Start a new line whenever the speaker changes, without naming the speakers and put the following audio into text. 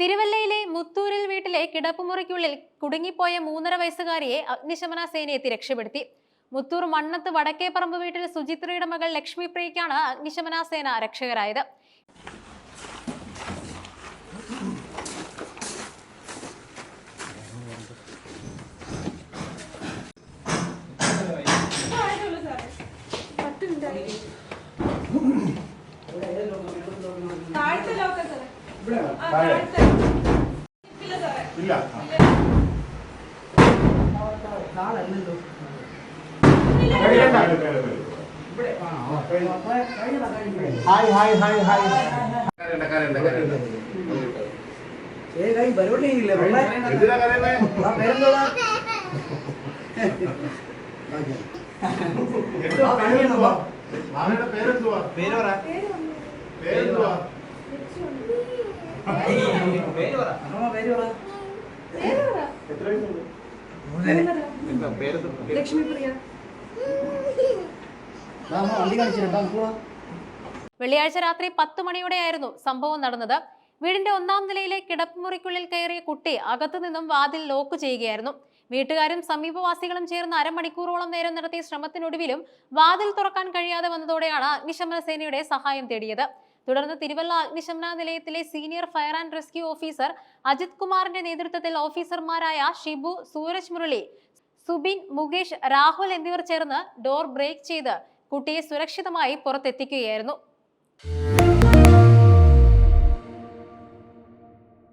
തിരുവല്ലയിലെ മുത്തൂരിൽ വീട്ടിലെ കിടപ്പുമുറിക്കുള്ളിൽ കുടുങ്ങിപ്പോയ മൂന്നര വയസ്സുകാരിയെ അഗ്നിശമന സേന എത്തി രക്ഷപ്പെടുത്തി. മുത്തൂർ മണ്ണത്ത് വടക്കേപ്പറമ്പ് വീട്ടിൽ സുചിത്രയുടെ മകൾ ലക്ഷ്മി പ്രിയയ്ക്കാണ് അഗ്നിശമന സേന രക്ഷകരായത്.
ഇല്ല
ഹായ് ഹായ് ഹായ് ഹായ്.
ഏ കൈ പരിപാടി പേരെന്തോടാ
എന്താ പേരെന്തുവാ? പേരെന്തുവാ പേരെന്തുവാ?
പേര് പറ അമ്മ പേര് പറ
എത്ര വയസ്സുണ്ട്
ലക്ഷ്മി പ്രിയ
അമ്മ വണ്ടി കാണിച്ചിട്ടാ പോവാ
വെള്ളിയാഴ്ച രാത്രി പത്ത് മണിയോടെയായിരുന്നു സംഭവം നടന്നത്. വീടിന്റെ ഒന്നാം നിലയിലെ കിടപ്പുമുറിക്കുള്ളിൽ കയറിയ കുട്ടി അകത്തു നിന്നും വാതിൽ ലോക്ക് ചെയ്യുകയായിരുന്നു. വീട്ടുകാരും സമീപവാസികളും ചേർന്ന് അരമണിക്കൂറോളം നേരം നടത്തിയ ശ്രമത്തിനൊടുവിലും വാതിൽ തുറക്കാൻ കഴിയാതെ വന്നതോടെയാണ് അഗ്നിശമന സേനയുടെ സഹായം തേടിയത്. തുടർന്ന് തിരുവല്ല അഗ്നിശമന നിലയത്തിലെ senior fire and rescue officer Ajith കുമാറിന്റെ നേതൃത്വത്തിൽ ഓഫീസർമാരായ ഷിബു സൂരജ് മുരളി സുബിൻ മുകേഷ് രാഹുൽ എന്നിവർ ചേർന്ന് ഡോർ ബ്രേക്ക് ചെയ്ത് കുട്ടിയെ സുരക്ഷിതമായി പുറത്തെത്തിക്കുകയായിരുന്നു.